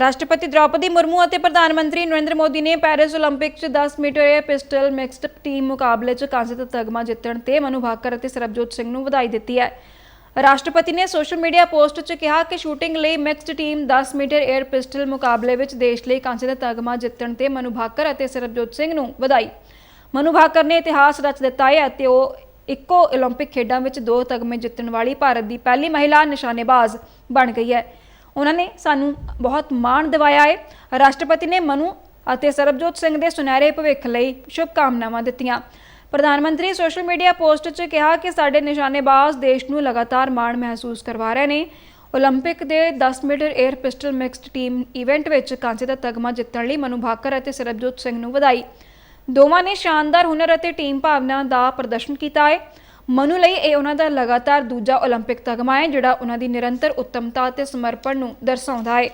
ਰਾਸ਼ਟਰਪਤੀ ਦ੍ਰੋਪਦੀ ਮੁਰਮੂ ਅਤੇ ਪ੍ਰਧਾਨ ਮੰਤਰੀ ਨਰਿੰਦਰ ਮੋਦੀ ਨੇ ਪੈਰਿਸ 올림픽 'ਚ 10 metre air pistol mixed team ਮੁਕਾਬਲੇ 'ਚ ਕਾਂਸੇ ਦਾ ਤਗਮਾ ਜਿੱਤਣ ਤੇ ਮਨੂ ਭਾਕਰ ਅਤੇ ਸਰਬਜੋਤ ਸਿੰਘ ਨੂੰ ਵਧਾਈ ਦਿੱਤੀ ਹੈ। ਰਾਸ਼ਟਰਪਤੀ ਨੇ ਸੋਸ਼ਲ ਮੀਡੀਆ ਪੋਸਟ 'ਚ ਕਿਹਾ ਕਿ ਸ਼ੂਟਿੰਗ ਲਈ mixed team 10 metre air pistol ਮੁਕਾਬਲੇ ਵਿੱਚ ਦੇਸ਼ ਲਈ ਕਾਂਸੇ ਦਾ ਤਗਮਾ ਜਿੱਤਣ ਤੇ ਮਨੂ ਭਾਕਰ ਅਤੇ ਸਰਬਜੋਤ ਸਿੰਘ ਨੂੰ ਵਧਾਈ। ਮਨੂ ਭਾਕਰ ਨੇ ਇਤਿਹਾਸ ਰਚ ਦਿੱਤਾ ਹੈ ਅਤੇ ਉਹ ਇੱਕੋ 올림픽 ਖੇਡਾਂ ਵਿੱਚ ਦੋ ਤਗਮੇ ਜਿੱਤਣ ਵਾਲੀ ਭਾਰਤ ਦੀ ਪਹਿਲੀ ਮਹਿਲਾ ਨਿਸ਼ਾਨੇਬਾਜ਼ ਬਣ ਗਈ ਹੈ। ਉਹਨਾਂ ਨੇ ਸਾਨੂੰ ਬਹੁਤ ਮਾਣ ਦਿਵਾਇਆ ਹੈ ਰਾਸ਼ਟਰਪਤੀ ਨੇ ਮਨੂ ਅਤੇ ਸਰਬਜੋਤ ਸਿੰਘ ਦੇ ਸੁਨਹਿਰੇ ਭਵਿੱਖ ਲਈ ਸ਼ੁਭ ਕਾਮਨਾਵਾਂ ਦਿੱਤੀਆਂ। ਪ੍ਰਧਾਨ ਮੰਤਰੀ ਸੋਸ਼ਲ ਮੀਡੀਆ ਪੋਸਟ 'ਚ ਕਿਹਾ ਕਿ ਸਾਡੇ ਨਿਸ਼ਾਨੇਬਾਜ਼ ਦੇਸ਼ ਨੂੰ ਲਗਾਤਾਰ ਮਾਣ ਮਹਿਸੂਸ ਕਰਵਾ ਰਹੇ ਨੇ। 올림픽 ਦੇ 10 metre air pistol mixed team event ਵਿੱਚ ਕਾਂਸੇ ਦਾ ਤਗਮਾ ਜਿੱਤਣ ਲਈ ਮਨੂ ਭਾਕਰ ਅਤੇ ਸਰਬਜੋਤ ਸਿੰਘ ਨੂੰ ਵਧਾਈ। ਦੋਵਾਂ ਨੇ ਸ਼ਾਨਦਾਰ ਹੁਨਰ ਅਤੇ ਟੀਮ ਭਾਵਨਾ ਦਾ ਪ੍ਰਦਰਸ਼ਨ ਕੀਤਾ ਹੈ ਮਨੂ ਲਈ ਇਹ ਉਹਨਾਂ ਦਾ ਲਗਾਤਾਰ ਦੂਜਾ 올림픽 ਤਗਮਾ ਹੈ ਜਿਹੜਾ ਉਹਨਾਂ ਦੀ ਨਿਰੰਤਰ ਉੱਤਮਤਾ ਅਤੇ ਸਮਰਪਣ ਨੂੰ ਦਰਸਾਉਂਦਾ ਹੈ